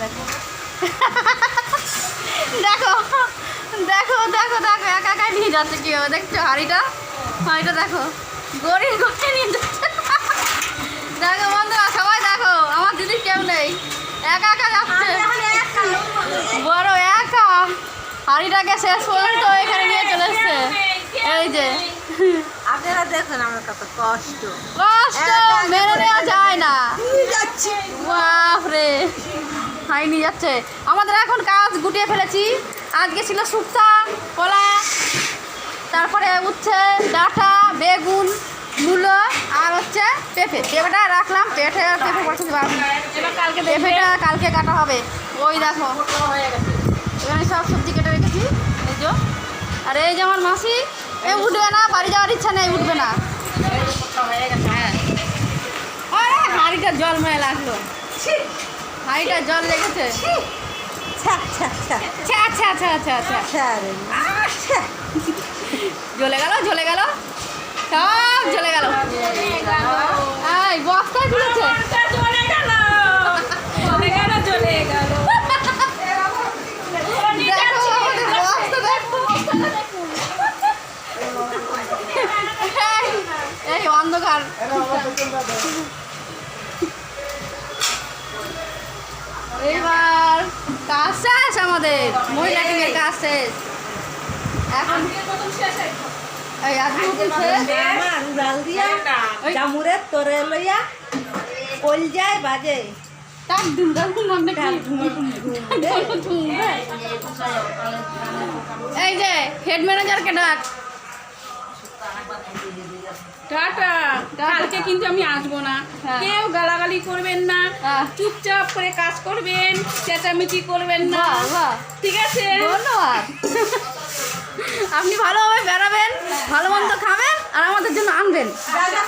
লাগবে দেখো। দেখো দেখো দেখো একা একা নিয়ে যাচ্ছে কি হবে? দেখছ হাড়িটা? হাড়িটা দেখো। গড়িয়ে গড়িয়ে নিয়ে যাচ্ছে। দেখো বন্ধুরা সবাই দেখো আমার দিদি কেউ নেই। একা একা যাচ্ছে। বড় একা। হাড়িটাকে শেষ পর্যন্ত এখানে নিয়ে চলে এসছে। এই যে। আপনারা দেখুন আমার কত কষ্ট। কষ্ট মেনে নেওয়া যায় না। বাপরে। হাই নিয়ে যাচ্ছে। আমাদের এখন কাজ গুটিয়ে ফেলেছি। আজকে ছিল শুক্তা কলা তারপরে উচ্ছে ডাঁটা বেগুন মূলো আর হচ্ছে পেঁপে। পেঁপেটা রাখলাম। পেঁপে পেঁপে পড়ছে কালকে পেঁপেটা কালকে কাটা হবে। ওই দেখো। এখানে সব সবজি কেটে রেখেছি। এই যে। আর এই যে আমার মাসি এ উঠবে না বাড়ি যাওয়ার ইচ্ছা নেই উঠবে না। হ্যাঁ। হাঁড়িটা জল ময়ে লাগল। হাঁড়িটা জল লেগেছে। জ্বলে গেল জ্বলে গেল। সব জ্বলে গেল। বস্তায় তুলেছে। এই অন্ধকার। এইবার কাজ শেষ আমাদের মহিলা টিমের কাজ শেষ এখন এই আজকে আমার উড়াল দিয়া জামুরে তোরে লইয়া কল যায় বাজে এই যে হেড ম্যানেজারকে ডাক টাটা। কালকে কিন্তু আমি আসব না। হ্যাঁ। কেউ গালাগালি করবেন না। হ্যাঁ। চুপচাপ করে কাজ করবেন চেঁচামেচি করবেন না। ঠিক আছে? ধন্যবাদ। আপনি ভালোভাবে বেড়াবেন ভালো মন্দ খাবেন আর আমাদের জন্য আনবেন।